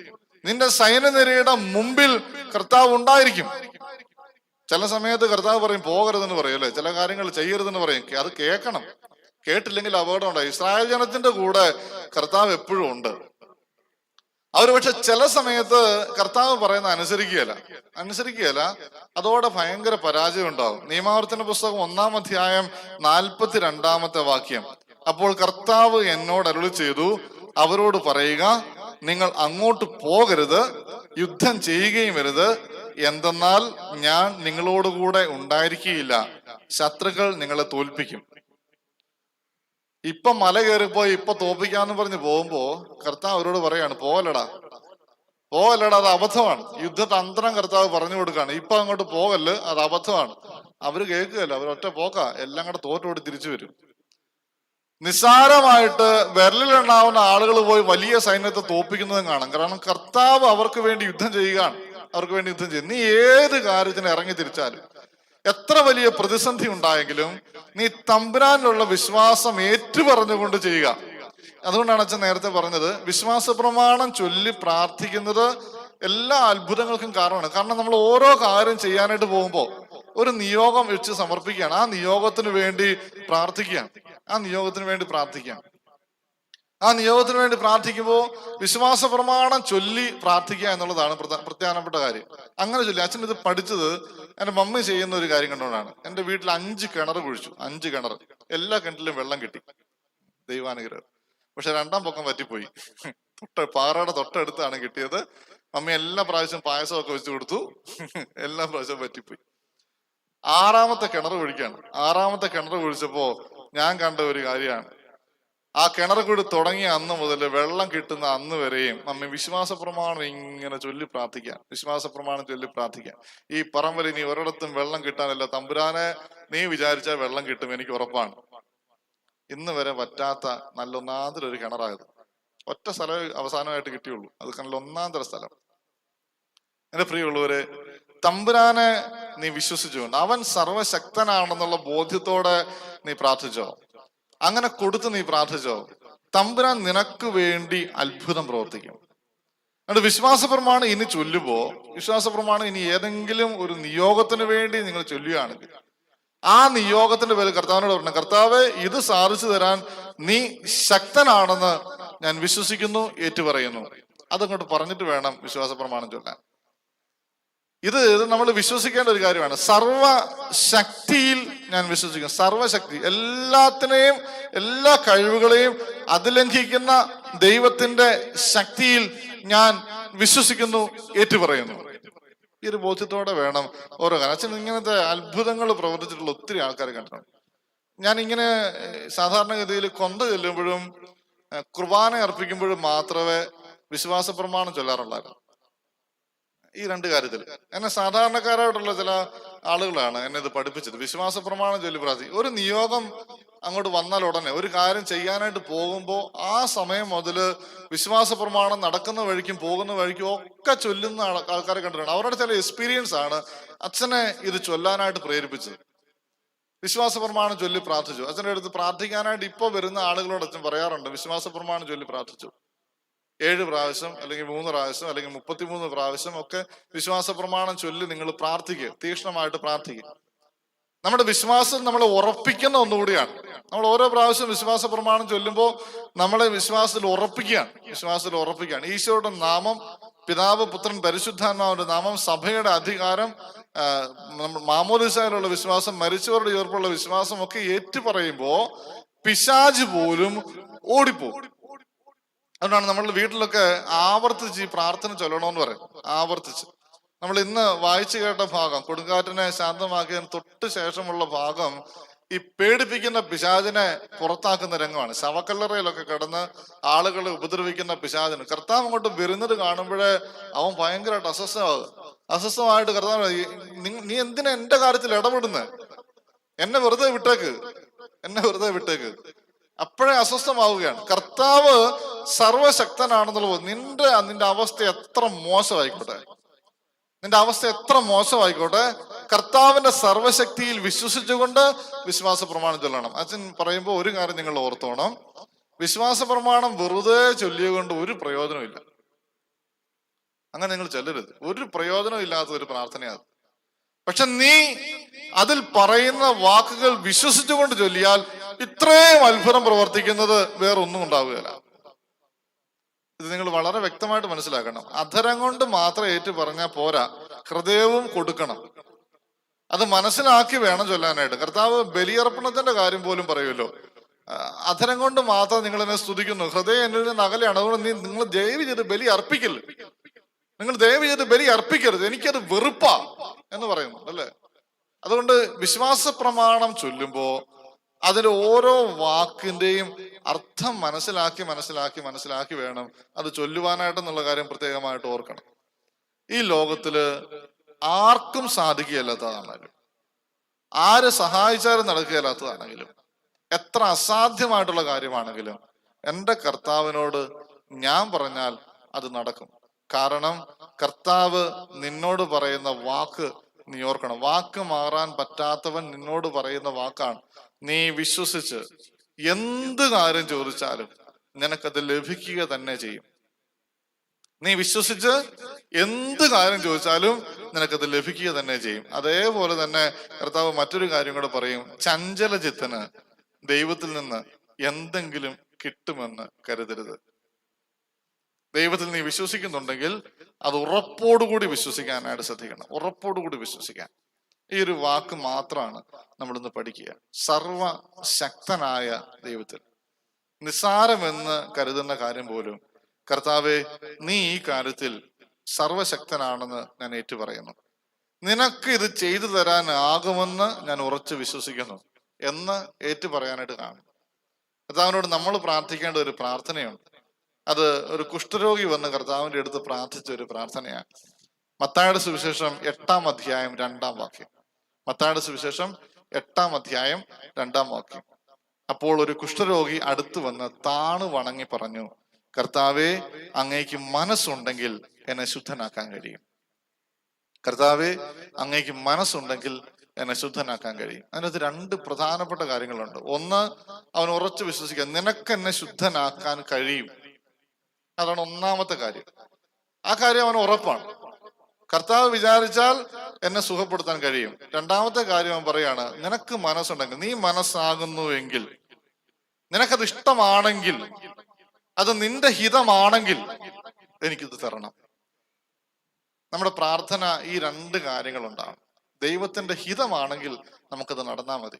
നിന്റെ സൈന്യനിരയുടെ മുമ്പിൽ കർത്താവ് ഉണ്ടായിരിക്കും. ചില സമയത്ത് കർത്താവ് പറയും പോകരുതെന്ന് പറയും അല്ലെ? ചില കാര്യങ്ങൾ ചെയ്യരുതെന്ന് പറയും. അത് കേൾക്കണം. കേട്ടില്ലെങ്കിൽ അപകടം ഉണ്ടായി ഇസ്രായേൽ ജനത്തിന്റെ കൂടെ കർത്താവ് എപ്പോഴും ഉണ്ട്. അവർ പക്ഷെ ചില സമയത്ത് കർത്താവ് പറയുന്ന അനുസരിക്കുകയല്ല. അനുസരിക്കുകയല്ല. അതോടെ ഭയങ്കര പരാജയം ഉണ്ടാവും. നിയമാവർത്തന പുസ്തകം ഒന്നാം അധ്യായം നാൽപ്പത്തി രണ്ടാമത്തെ വാക്യം. അപ്പോൾ കർത്താവ് എന്നോട് അരുളി ചെയ്തു അവരോട് പറയുക നിങ്ങൾ അങ്ങോട്ട് പോകരുത് യുദ്ധം ചെയ്യുകയും വരുത് എന്തെന്നാൽ ഞാൻ നിങ്ങളോടുകൂടെ ഉണ്ടായിരിക്കുകയില്ല. ശത്രുക്കൾ നിങ്ങളെ തോൽപ്പിക്കും. ഇപ്പൊ മല കയറിപ്പോയി ഇപ്പൊ തോപ്പിക്കാന്ന് പറഞ്ഞ് പോകുമ്പോ കർത്താവ് അവരോട് പറയാണ് പോവലടാ പോവല്ലടാ അത് അബദ്ധമാണ്. യുദ്ധതന്ത്രം കർത്താവ് പറഞ്ഞു കൊടുക്കാണ്. ഇപ്പൊ അങ്ങോട്ട് പോകല്ല് അത് അബദ്ധമാണ്. അവർ കേൾക്കുകയല്ല. അവരൊറ്റ പോക്ക. എല്ലാം കൂടെ തോറ്റോടി തിരിച്ചു വരും. നിസ്സാരമായിട്ട് വിരലിലുണ്ടാവുന്ന ആളുകൾ പോയി വലിയ സൈന്യത്തെ തോപ്പിക്കുന്നതും കാണാം. കാരണം കർത്താവ് അവർക്ക് വേണ്ടി യുദ്ധം ചെയ്യുകയാണ്. അവർക്ക് വേണ്ടി യുദ്ധം ചെയ്യും. നീ ഏത് കാര്യത്തിന് ഇറങ്ങി തിരിച്ചാലും. എത്ര വലിയ പ്രതിസന്ധി ഉണ്ടായെങ്കിലും നീ തമ്പുരാനിലുള്ള വിശ്വാസം ഏറ്റുപറഞ്ഞുകൊണ്ട് ചെയ്യുക. അതുകൊണ്ടാണ് അച്ഛൻ നേരത്തെ പറഞ്ഞത് വിശ്വാസ പ്രമാണം ചൊല്ലി പ്രാർത്ഥിക്കുന്നത് എല്ലാ അത്ഭുതങ്ങൾക്കും കാരണമാണ്. കാരണം നമ്മൾ ഓരോ കാര്യം ചെയ്യാനായിട്ട് പോകുമ്പോൾ ഒരു നിയോഗം വെച്ച് സമർപ്പിക്കുകയാണ്. ആ നിയോഗത്തിന് വേണ്ടി പ്രാർത്ഥിക്കുകയാണ്. ആ നിയോഗത്തിന് വേണ്ടി പ്രാർത്ഥിക്കുകയാണ്. ആ നിയോഗത്തിന് വേണ്ടി പ്രാർത്ഥിക്കുമ്പോൾ വിശ്വാസ പ്രമാണം ചൊല്ലി പ്രാർത്ഥിക്കുക എന്നുള്ളതാണ് പ്രധ- പ്രധാനപ്പെട്ട കാര്യം. അങ്ങനെ ചൊല്ലി. അച്ഛൻ ഇത് പഠിച്ചത് എന്റെ മമ്മി ചെയ്യുന്ന ഒരു കാര്യം കണ്ടുകൊണ്ടാണ് എന്റെ വീട്ടിൽ അഞ്ച് കിണർ കുഴിച്ചു. അഞ്ച് കിണർ. എല്ലാ കിണറ്റിലും വെള്ളം കിട്ടി. ദൈവാനുഗ്രഹം. പക്ഷെ രണ്ടാം പൊക്കം പറ്റിപ്പോയി തൊട്ട് പാറയുടെ തൊട്ടടുത്താണ് കിട്ടിയത്. മമ്മി എല്ലാ പ്രാവശ്യം പായസമൊക്കെ വെച്ച് കൊടുത്തു. എല്ലാ പ്രാവശ്യവും പറ്റിപ്പോയി ആറാമത്തെ കിണർ കുഴിക്കാണ്. ആറാമത്തെ കിണർ കുഴിച്ചപ്പോ ഞാൻ കണ്ട ഒരു കാര്യമാണ്. ആ കിണർ കൂടി തുടങ്ങിയ അന്ന് മുതൽ വെള്ളം കിട്ടുന്ന അന്ന് വരെയും നമ്മെ വിശ്വാസ പ്രമാണം ഇങ്ങനെ ചൊല്ലി പ്രാർത്ഥിക്കാം. വിശ്വാസ പ്രമാണം ചൊല്ലി പ്രാർത്ഥിക്കാം. ഈ പറമ്പിൽ ഇനി ഒരിടത്തും വെള്ളം കിട്ടാനല്ല. തമ്പുരാനെ നീ വിചാരിച്ചാൽ വെള്ളം കിട്ടും എനിക്ക് ഉറപ്പാണ്. ഇന്ന് വരെ പറ്റാത്ത നല്ല ഒരു കിണറായത്. ഒറ്റ സ്ഥലം അവസാനമായിട്ട് കിട്ടിയുള്ളൂ. അത് നല്ല ഒന്നാന്തര സ്ഥലം. എന്റെ പ്രിയമുള്ളവരെ തമ്പുരാനെ നീ വിശ്വസിച്ചുകൊണ്ട് അവൻ സർവശക്തനാണെന്നുള്ള ബോധ്യത്തോടെ നീ പ്രാർത്ഥിച്ചോ? അങ്ങനെ കൊടുത്ത് നീ പ്രാർത്ഥിച്ചോ? തമ്പുരാൻ നിനക്ക് വേണ്ടി അത്ഭുതം പ്രവർത്തിക്കും. എന്നിട്ട് വിശ്വാസപ്രമാണം ഇനി ചൊല്ലുമ്പോ വിശ്വാസപ്രമാണം ഇനി ഏതെങ്കിലും ഒരു നിയോഗത്തിന് വേണ്ടി നിങ്ങൾ ചൊല്ലുകയാണെങ്കിൽ ആ നിയോഗത്തിന്റെ പേര് കർത്താവിനോട് പറഞ്ഞു കർത്താവ് ഇത് സാധിച്ചു തരാൻ നീ ശക്തനാണെന്ന് ഞാൻ വിശ്വസിക്കുന്നു ഏറ്റുപറയുന്നു. അതങ്ങോട്ട് പറഞ്ഞിട്ട് വേണം വിശ്വാസപ്രമാണം ചൊല്ലാൻ. ഇത് നമ്മൾ വിശ്വസിക്കേണ്ട ഒരു കാര്യമാണ്. സർവശക്തിയിൽ ഞാൻ വിശ്വസിക്കുന്നു. സർവശക്തി. എല്ലാത്തിനെയും എല്ലാ കഴിവുകളെയും അതിലംഘിക്കുന്ന ദൈവത്തിന്റെ ശക്തിയിൽ ഞാൻ വിശ്വസിക്കുന്നു ഏറ്റുപറയുന്നു. ഈ ഒരു ബോധ്യത്തോടെ വേണം ഓരോ കാര്യം. അച്ഛൻ ഇങ്ങനത്തെ അത്ഭുതങ്ങൾ പ്രവർത്തിച്ചിട്ടുള്ള ഒത്തിരി ആൾക്കാർ കണ്ടിട്ടുണ്ട്. ഞാൻ ഇങ്ങനെ സാധാരണഗതിയിൽ കൊന്ത ചെല്ലുമ്പോഴും കുർബാന അർപ്പിക്കുമ്പോഴും മാത്രമേ വിശ്വാസ പ്രമാണം ചൊല്ലാറുള്ളായിരുന്നു. ഈ രണ്ട് കാര്യത്തിൽ. എന്നെ സാധാരണക്കാരായിട്ടുള്ള ചില ആളുകളാണ് എന്നെ ഇത് പഠിപ്പിച്ചത്. വിശ്വാസ പ്രമാണം ചൊല്ലി ഒരു നിയോഗം അങ്ങോട്ട് വന്നാൽ ഉടനെ ഒരു കാര്യം ചെയ്യാനായിട്ട് പോകുമ്പോൾ ആ സമയം മുതൽ വിശ്വാസ പ്രമാണം നടക്കുന്ന വഴിക്കും പോകുന്ന വഴിക്കും ഒക്കെ ചൊല്ലുന്ന ആൾക്കാരെ കണ്ടിട്ടുണ്ട്. അവരുടെ ചില എക്സ്പീരിയൻസ് ആണ് അച്ഛനെ ഇത് ചൊല്ലാനായിട്ട് പ്രേരിപ്പിച്ചത്. വിശ്വാസ പ്രമാണം ചൊല്ലി പ്രാർത്ഥിച്ചു. അച്ഛന്റെ അടുത്ത് പ്രാർത്ഥിക്കാനായിട്ട് ഇപ്പോൾ വരുന്ന ആളുകളോട് അച്ഛൻ പറയാറുണ്ട് വിശ്വാസ പ്രമാണം ചൊല്ലി പ്രാർത്ഥിച്ചു. ഏഴ് പ്രാവശ്യം അല്ലെങ്കിൽ മൂന്ന് പ്രാവശ്യം അല്ലെങ്കിൽ മുപ്പത്തിമൂന്ന് പ്രാവശ്യം ഒക്കെ വിശ്വാസ പ്രമാണം ചൊല്ലി നിങ്ങൾ പ്രാർത്ഥിക്കുക. തീക്ഷ്ണമായിട്ട് പ്രാർത്ഥിക്കുക. നമ്മുടെ വിശ്വാസം നമ്മളെ ഉറപ്പിക്കുന്ന ഒന്നുകൂടിയാണ്. നമ്മൾ ഓരോ പ്രാവശ്യം വിശ്വാസ പ്രമാണം ചൊല്ലുമ്പോൾ നമ്മളെ വിശ്വാസത്തിൽ ഉറപ്പിക്കുകയാണ്. വിശ്വാസത്തിൽ ഉറപ്പിക്കുകയാണ്. ഈശോയുടെ നാമം പിതാവ് പുത്രൻ പരിശുദ്ധാത്മാവിന്റെ നാമം സഭയുടെ അധികാരം നമ്മൾ വിശ്വാസം മരിച്ചവരുടെ ഉയർപ്പുള്ള വിശ്വാസം ഒക്കെ ഏറ്റുപറയുമ്പോ പിശാജ് പോലും ഓടിപ്പോകും. അതുകൊണ്ടാണ് നമ്മൾ വീട്ടിലൊക്കെ ആവർത്തിച്ച് ഈ പ്രാർത്ഥന ചൊല്ലണമെന്ന് പറയും. ആവർത്തിച്ച്. നമ്മൾ ഇന്ന് വായിച്ചു കേട്ട ഭാഗം കൊടുങ്കാറ്റിനെ ശാന്തമാക്കിയതിന് തൊട്ട് ശേഷമുള്ള ഭാഗം ഈ പേടിപ്പിക്കുന്ന പിശാചിനെ പുറത്താക്കുന്ന രംഗമാണ്. ശവക്കല്ലറയിലൊക്കെ കിടന്ന് ആളുകളെ ഉപദ്രവിക്കുന്ന പിശാചിന്. കർത്താവ് അങ്ങോട്ട് വരുന്നത് കാണുമ്പോഴേ അവൻ ഭയങ്കരമായിട്ട് അസ്വസ്ഥമാകും അസ്വസ്ഥമായിട്ട് കർത്താവ് പറയും, "ഈ- നി- നീ എന്തിനാ എന്റെ കാര്യത്തിൽ ഇടപെടുന്നത് എന്നെ വെറുതെ വിട്ടേക്ക്. എന്നെ വെറുതെ വിട്ടേക്ക്. അപ്പോഴേ അസ്വസ്ഥമാവുകയാണ്. കർത്താവ് സർവശക്തനാണെന്നുള്ളത് നിന്റെ നിന്റെ അവസ്ഥ എത്ര മോശമായിക്കോട്ടെ? നിന്റെ അവസ്ഥ എത്ര മോശമായിക്കോട്ടെ? കർത്താവിന്റെ സർവശക്തിയിൽ വിശ്വസിച്ചുകൊണ്ട് വിശ്വാസ പ്രമാണം ചൊല്ലണം. അച്ഛൻ പറയുമ്പോൾ ഒരു കാര്യം നിങ്ങൾ ഓർത്തോണം. വിശ്വാസ പ്രമാണം വെറുതെ ചൊല്ലിയുകൊണ്ട് ഒരു പ്രയോജനമില്ല അങ്ങനെ നിങ്ങൾ ചൊല്ലരുത്. ഒരു പ്രയോജനം ഇല്ലാത്ത ഒരു പ്രാർത്ഥനയാണ്. പക്ഷെ നീ അതിൽ പറയുന്ന വാക്കുകൾ വിശ്വസിച്ചുകൊണ്ട് ചൊല്ലിയാൽ ഇത്രയും അത്ഭുതം പ്രവർത്തിക്കുന്നത് വേറൊന്നും ഉണ്ടാവുകയില്ല. ഇത് നിങ്ങൾ വളരെ വ്യക്തമായിട്ട് മനസ്സിലാക്കണം. അധരം കൊണ്ട് മാത്രം ഏറ്റു പറഞ്ഞാൽ പോരാ. ഹൃദയവും കൊടുക്കണം. അത് മനസ്സിലാക്കി വേണം ചൊല്ലാനായിട്ട്. കർത്താവ് ബലിയർപ്പണത്തിന്റെ കാര്യം പോലും പറയുമല്ലോ. അധരം കൊണ്ട് മാത്രം നിങ്ങൾ എന്നെ സ്തുതിക്കുന്നു. ഹൃദയം എന്നിൽ നിന്ന് അകലെയാണ് അതുകൊണ്ട് നിങ്ങൾ ദയവ് ചെയ്ത് ബലി അർപ്പിക്കില്ല നിങ്ങൾ ദയവ് ചെയ്ത് ബലി അർപ്പിക്കരുത്. എനിക്കത് വെറുപ്പാ എന്ന് പറയുന്നു അല്ലേ? അതുകൊണ്ട് വിശ്വാസ പ്രമാണം ചൊല്ലുമ്പോ അതിന്റെ ഓരോ വാക്കിന്റെയും അർത്ഥം മനസ്സിലാക്കി മനസ്സിലാക്കി മനസ്സിലാക്കി വേണം. അത് ചൊല്ലുവാനായിട്ടെന്നുള്ള കാര്യം പ്രത്യേകമായിട്ട് ഓർക്കണം. ഈ ലോകത്തിൽ ആർക്കും സാധിക്കുകയല്ലാത്തതാണെങ്കിലും ആര് സഹായിച്ചാലും നടക്കുകയല്ലാത്തതാണെങ്കിലും എത്ര അസാധ്യമായിട്ടുള്ള കാര്യമാണെങ്കിലും എന്റെ കർത്താവിനോട് ഞാൻ പറഞ്ഞാൽ അത് നടക്കും. കാരണം കർത്താവ് നിന്നോട് പറയുന്ന വാക്ക് നീ ഓർക്കണം. വാക്ക് മാറാൻ പറ്റാത്തവൻ നിന്നോട് പറയുന്ന വാക്കാണ് നീ വിശ്വസിച്ച് എന്ത് കാര്യം ചോദിച്ചാലും നിനക്കത് ലഭിക്കുക തന്നെ ചെയ്യും. നീ വിശ്വസിച്ച് എന്ത് കാര്യം ചോദിച്ചാലും നിനക്കത് ലഭിക്കുക തന്നെ ചെയ്യും. അതേപോലെ തന്നെ കർത്താവ് മറ്റൊരു കാര്യം കൂടെ പറയും. ചഞ്ചല ചിത്തന് ദൈവത്തിൽ നിന്ന് എന്തെങ്കിലും കിട്ടുമെന്ന് കരുതരുത്. ദൈവത്തിൽ നീ വിശ്വസിക്കുന്നുണ്ടെങ്കിൽ അത് ഉറപ്പോടുകൂടി വിശ്വസിക്കാനായിട്ട് ശ്രദ്ധിക്കണം. ഉറപ്പോടുകൂടി വിശ്വസിക്കാൻ. ഈ ഒരു വാക്ക് മാത്രമാണ് നമ്മളിന്ന് പഠിക്കുക. സർവശക്തനായ ദൈവത്തിൽ. നിസ്സാരമെന്ന് കരുതുന്ന കാര്യം പോലും കർത്താവെ നീ ഈ കാര്യത്തിൽ സർവശക്തനാണെന്ന് ഞാൻ ഏറ്റു പറയുന്നു നിനക്ക് ഇത് ചെയ്തു തരാനാകുമെന്ന് ഞാൻ ഉറച്ചു വിശ്വസിക്കുന്നു എന്ന് ഏറ്റു പറയാനായിട്ട് കാണും കർത്താവിനോട് നമ്മൾ പ്രാർത്ഥിക്കേണ്ട ഒരു പ്രാർത്ഥനയുണ്ട്. അത് ഒരു കുഷ്ഠരോഗി വന്ന് കർത്താവിന്റെ അടുത്ത് പ്രാർത്ഥിച്ച ഒരു പ്രാർത്ഥനയാണ്. മത്തായുടെ സുവിശേഷം എട്ടാം അധ്യായം രണ്ടാം വാക്യം. മത്തായുടെ സുവിശേഷം എട്ടാം അധ്യായം രണ്ടാം വാക്യം. അപ്പോൾ ഒരു കുഷ്ഠരോഗി അടുത്തു വന്ന് താണു വണങ്ങി പറഞ്ഞു കർത്താവെ അങ്ങേക്ക് മനസ്സുണ്ടെങ്കിൽ എന്നെ ശുദ്ധനാക്കാൻ കഴിയും. കർത്താവെ അങ്ങേക്ക് മനസ്സുണ്ടെങ്കിൽ എന്നെ ശുദ്ധനാക്കാൻ കഴിയും. അതിനകത്ത് രണ്ട് പ്രധാനപ്പെട്ട കാര്യങ്ങളുണ്ട്. ഒന്ന് അവൻ ഉറച്ചു വിശ്വസിക്കുക നിനക്ക് എന്നെ ശുദ്ധനാക്കാൻ കഴിയും. അതാണ് ഒന്നാമത്തെ കാര്യം. ആ കാര്യം അവൻ ഉറപ്പാണ്. കർത്താവ് വിചാരിച്ചാൽ എന്നെ സുഖപ്പെടുത്താൻ കഴിയും. രണ്ടാമത്തെ കാര്യം അവൻ പറയാണ് നിനക്ക് മനസ്സുണ്ടെങ്കിൽ നീ മനസ്സാകുന്നുവെങ്കിൽ നിനക്കത് ഇഷ്ടമാണെങ്കിൽ അത് നിന്റെ ഹിതമാണെങ്കിൽ എനിക്കിത് തരണം. നമ്മുടെ പ്രാർത്ഥന ഈ രണ്ട് കാര്യങ്ങളുണ്ടാണ്. ദൈവത്തിന്റെ ഹിതമാണെങ്കിൽ നമുക്കത് നടന്നാൽ മതി.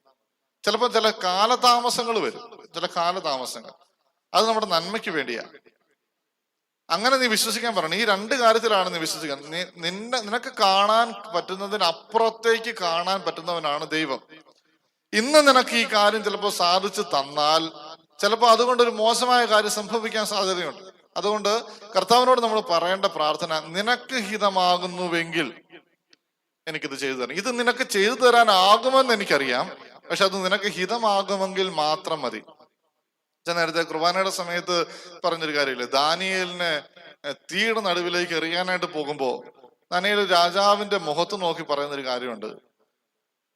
ചിലപ്പോൾ ചില കാലതാമസങ്ങൾ വരും. ചില കാലതാമസങ്ങൾ. അത് നമ്മുടെ നന്മയ്ക്ക് വേണ്ടിയാ. അങ്ങനെ നീ വിശ്വസിക്കാൻ പറഞ്ഞു ഈ രണ്ട് കാര്യത്തിലാണ് നീ വിശ്വസിക്കാൻ. നീ നിന്നെ നിനക്ക് കാണാൻ പറ്റുന്നതിന് അപ്പുറത്തേക്ക് കാണാൻ പറ്റുന്നവനാണ് ദൈവം. ഇന്ന് നിനക്ക് ഈ കാര്യം ചിലപ്പോൾ സാധിച്ചു തന്നാൽ ചിലപ്പോൾ അതുകൊണ്ട് ഒരു മോശമായ കാര്യം സംഭവിക്കാൻ സാധ്യതയുണ്ട്. അതുകൊണ്ട് കർത്താവിനോട് നമ്മൾ പറയേണ്ട പ്രാർത്ഥന നിനക്ക് ഹിതമാകുന്നുവെങ്കിൽ എനിക്കിത് ചെയ്തു തരണം. ഇത് നിനക്ക് ചെയ്തു തരാനാകുമെന്ന് എനിക്കറിയാം. പക്ഷെ അത് നിനക്ക് ഹിതമാകുമെങ്കിൽ മാത്രം മതി. ഞാൻ നേരത്തെ കുർബാനയുടെ സമയത്ത് പറഞ്ഞൊരു കാര്യമില്ല? ദാനിയലിനെ തീയുടെ നടുവിലേക്ക് എറിയാനായിട്ട് പോകുമ്പോ ദാനിയൽ രാജാവിന്റെ മുഖത്ത് നോക്കി പറയുന്ന ഒരു കാര്യമുണ്ട്.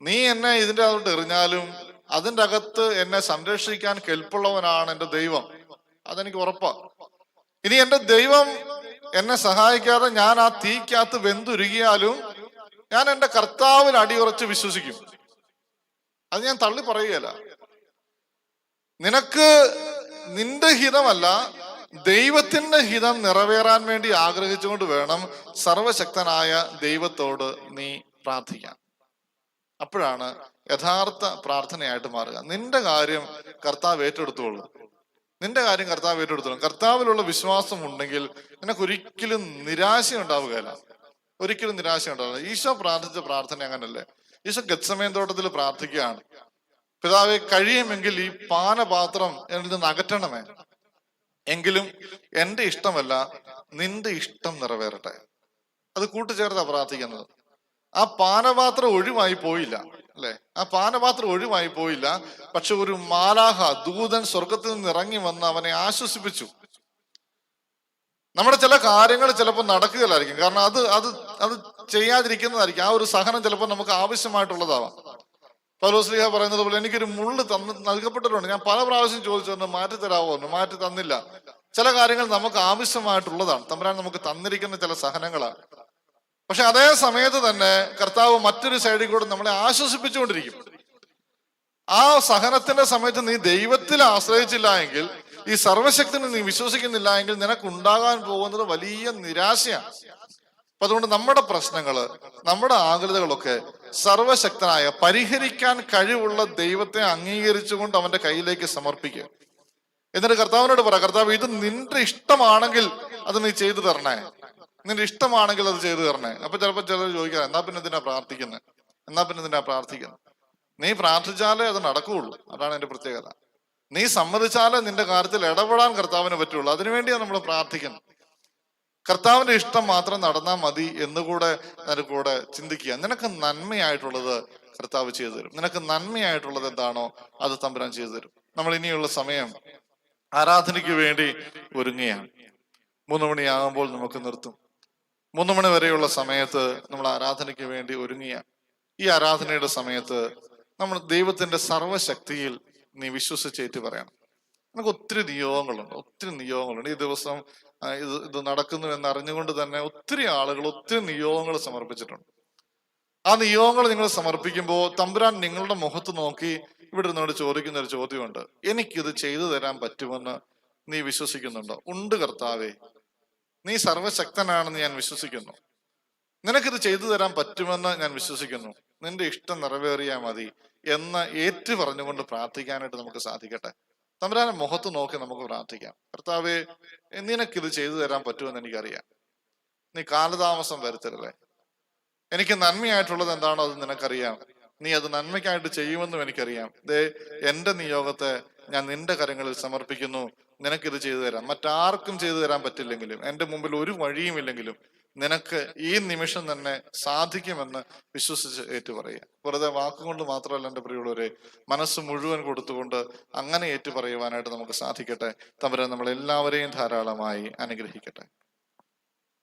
നീ എന്നെ ഇതിന്റെ അകത്തോട്ട് എറിഞ്ഞാലും അതിന്റെ അകത്ത് എന്നെ സംരക്ഷിക്കാൻ കെൽപ്പുള്ളവനാണ് എന്റെ ദൈവം. അതെനിക്ക് ഉറപ്പാ. ഇനി എന്റെ ദൈവം എന്നെ സഹായിക്കാതെ ഞാൻ ആ തീക്കകത്ത് വെന്തുരുകിയാലും ഞാൻ എന്റെ കർത്താവിൽ അടിയുറച്ച് വിശ്വസിക്കും. അത് ഞാൻ തള്ളി പറയുകയല്ല. നിനക്ക് നിന്റെ ഹിതമല്ല ദൈവത്തിന്റെ ഹിതം നിറവേറാൻ വേണ്ടി ആഗ്രഹിച്ചുകൊണ്ട് വേണം സർവശക്തനായ ദൈവത്തോട് നീ പ്രാർത്ഥിക്കാൻ. അപ്പോഴാണ് യഥാർത്ഥ പ്രാർത്ഥനയായിട്ട് മാറുക. നിന്റെ കാര്യം കർത്താവ് ഏറ്റെടുത്തോളൂ. നിന്റെ കാര്യം കർത്താവ് ഏറ്റെടുത്തോളും. കർത്താവിലുള്ള വിശ്വാസം ഉണ്ടെങ്കിൽ നിനക്ക് ഒരിക്കലും നിരാശ ഉണ്ടാവുകയില്ല ഒരിക്കലും നിരാശ ഉണ്ടാവില്ല ഈശോ പ്രാർത്ഥിച്ച പ്രാർത്ഥന അങ്ങനല്ലേ. ഈശോ ഗത്സമയം തോട്ടത്തിൽ പ്രാർത്ഥിക്കുകയാണ്. പിതാവെ കഴിയുമെങ്കിൽ ഈ പാനപാത്രം എന്നിൽ നിന്ന് അകറ്റണമേ. എങ്കിലും എന്റെ ഇഷ്ടമല്ല നിന്റെ ഇഷ്ടം നിറവേറട്ടെ. അത് കൂട്ടുചേർത്താ പ്രാർത്ഥിക്കുന്നത്. ആ പാനപാത്രം ഒഴിവായി പോയില്ല അല്ലെ? ആ പാനപാത്രം ഒഴിവായി പോയില്ല പക്ഷെ ഒരു മാലാഹ ദൂതൻ സ്വർഗത്തിൽ നിന്ന് ഇറങ്ങി വന്ന് അവനെ ആശ്വസിപ്പിച്ചു. നമ്മുടെ ചില കാര്യങ്ങൾ ചിലപ്പോൾ നടക്കുകയില്ലായിരിക്കും. കാരണം അത് അത് അത് ചെയ്യാതിരിക്കുന്നതായിരിക്കും. ആ ഒരു സഹനം ചിലപ്പോൾ നമുക്ക് ആവശ്യമായിട്ടുള്ളതാവാം. പൗലോസ്ലിഹ പറയുന്നത് പോലെ എനിക്കൊരു മുള്ള് തന്ന് നൽകപ്പെട്ടിട്ടുണ്ട്. ഞാൻ പല പ്രാവശ്യം ചോദിച്ചു മാറ്റി തരാമോ എന്ന് മാറ്റി തന്നില്ല. ചില കാര്യങ്ങൾ നമുക്ക് ആവശ്യമായിട്ടുള്ളതാണ്. തമ്പുരാൻ നമുക്ക് തന്നിരിക്കുന്ന ചില സഹനങ്ങളാണ്. പക്ഷെ അതേ സമയത്ത് തന്നെ കർത്താവ് മറ്റൊരു സൈഡിൽ കൂടെ നമ്മളെ ആശ്വസിപ്പിച്ചുകൊണ്ടിരിക്കും. ആ സഹനത്തിന്റെ സമയത്ത് നീ ദൈവത്തിൽ ആശ്രയിച്ചില്ല എങ്കിൽ ഈ സർവശക്തിനെ നീ വിശ്വസിക്കുന്നില്ല എങ്കിൽ നിനക്ക് ഉണ്ടാകാൻ പോകുന്നത് വലിയ നിരാശയാണ്. അപ്പൊ അതുകൊണ്ട് നമ്മുടെ പ്രശ്നങ്ങൾ നമ്മുടെ ആകുലതകളൊക്കെ സർവശക്തനായ പരിഹരിക്കാൻ കഴിവുള്ള ദൈവത്തെ അംഗീകരിച്ചുകൊണ്ട് അവന്റെ കയ്യിലേക്ക് സമർപ്പിക്കുക. എന്നിട്ട് കർത്താവിനോട് പറ കർത്താവ് ഇത് നിന്റെ ഇഷ്ടമാണെങ്കിൽ അത് നീ ചെയ്തു തരണേ. നിന്റെ ഇഷ്ടമാണെങ്കിൽ അത് ചെയ്തു തരണേ. അപ്പൊ ചിലപ്പോൾ ചിലർ ചോദിക്കാം എന്നാ പിന്നെ എന്തിനാ പ്രാർത്ഥിക്കുന്നത് എന്നാ പിന്നെ എന്തിനാ പ്രാർത്ഥിക്കുന്നത് നീ പ്രാർത്ഥിച്ചാലേ അത് നടക്കുകയുള്ളൂ. അതാണ് എന്റെ പ്രത്യേകത. നീ സമ്മതിച്ചാലേ നിന്റെ കാര്യത്തിൽ ഇടപെടാൻ കർത്താവിന് പറ്റുള്ളൂ. അതിനുവേണ്ടിയാണ് നമ്മൾ പ്രാർത്ഥിക്കുന്നത് കർത്താവിന്റെ ഇഷ്ടം മാത്രം നടന്നാൽ മതി എന്നുകൂടെ കൂടെ ചിന്തിക്കുക. നിനക്ക് നന്മയായിട്ടുള്ളത് കർത്താവ് ചെയ്തു തരും നിനക്ക് നന്മയായിട്ടുള്ളത് എന്താണോ അത് തമ്പുരാൻ ചെയ്തു തരും നമ്മൾ ഇനിയുള്ള സമയം ആരാധനയ്ക്ക് വേണ്ടി ഒരുങ്ങുകയാണ്. മൂന്ന് മണിയാകുമ്പോൾ നമുക്ക് നിർത്തും. മൂന്ന് മണി വരെയുള്ള സമയത്ത് നമ്മൾ ആരാധനയ്ക്ക് വേണ്ടി ഒരുങ്ങിയ ഈ ആരാധനയുടെ സമയത്ത് നമ്മൾ ദൈവത്തിന്റെ സർവശക്തിയിൽ നീ വിശ്വസിച്ചേറ്റ് പറയണം. നമുക്ക് ഒത്തിരി നിയോഗങ്ങളുണ്ട്. ഒത്തിരി നിയോഗങ്ങളുണ്ട്. ഈ ദിവസം ഇത് ഇത് നടക്കുന്നു എന്ന് അറിഞ്ഞുകൊണ്ട് തന്നെ ഒത്തിരി ആളുകൾ ഒത്തിരി നിയോഗങ്ങൾ സമർപ്പിച്ചിട്ടുണ്ട്. ആ നിയോഗങ്ങൾ നിങ്ങൾ സമർപ്പിക്കുമ്പോൾ തമ്പുരാൻ നിങ്ങളുടെ മുഖത്ത് നോക്കി ഇവിടെ നിന്നോട് ചോദിക്കുന്ന ഒരു ചോദ്യമുണ്ട്. എനിക്കിത് ചെയ്തു തരാൻ പറ്റുമെന്ന് നീ വിശ്വസിക്കുന്നുണ്ടോ? ഉണ്ട് കർത്താവേ. നീ സർവശക്തനാണെന്ന് ഞാൻ വിശ്വസിക്കുന്നു. നിനക്കിത് ചെയ്തു തരാൻ പറ്റുമെന്ന് ഞാൻ വിശ്വസിക്കുന്നു. നിന്റെ ഇഷ്ടം നിറവേറിയാൽ മതി എന്ന് ഏറ്റു പറഞ്ഞുകൊണ്ട് പ്രാർത്ഥിക്കാനായിട്ട് നമുക്ക് സാധിക്കട്ടെ. തമ്പുരാനെ മുഖത്ത് നോക്കി നമുക്ക് പ്രാർത്ഥിക്കാം. നിനക്ക് ഇത് ചെയ്തു തരാൻ പറ്റുമെന്ന് എനിക്കറിയാം. നീ കാലതാമസം വരുത്തരുതേ. എനിക്ക് നന്മയായിട്ടുള്ളത് എന്താണോ അത് നിനക്കറിയാം. നീ അത് നന്മയ്ക്കായിട്ട് ചെയ്യുമെന്നും എനിക്കറിയാം. ദേ എന്റെ നിയോഗത്തെ ഞാൻ നിന്റെ കരങ്ങളിൽ സമർപ്പിക്കുന്നു. നിനക്കിത് ചെയ്തു തരാം. മറ്റാർക്കും ചെയ്തു തരാൻ പറ്റില്ലെങ്കിലും എന്റെ മുമ്പിൽ ഒരു വഴിയുമില്ലെങ്കിലും നിനക്ക് ഈ നിമിഷം തന്നെ സാധിക്കുമെന്ന് വിശ്വസിച്ച് ഏറ്റു പറയുക വെറുതെ വാക്കുകൊണ്ട് മാത്രമല്ല എന്റെ പ്രിയമുള്ളവരെ മനസ്സ് മുഴുവൻ കൊടുത്തുകൊണ്ട് അങ്ങനെ ഏറ്റു പറയുവാനായിട്ട് നമുക്ക് സാധിക്കട്ടെ. തമരെ നമ്മളെല്ലാവരെയും ധാരാളമായി അനുഗ്രഹിക്കട്ടെ.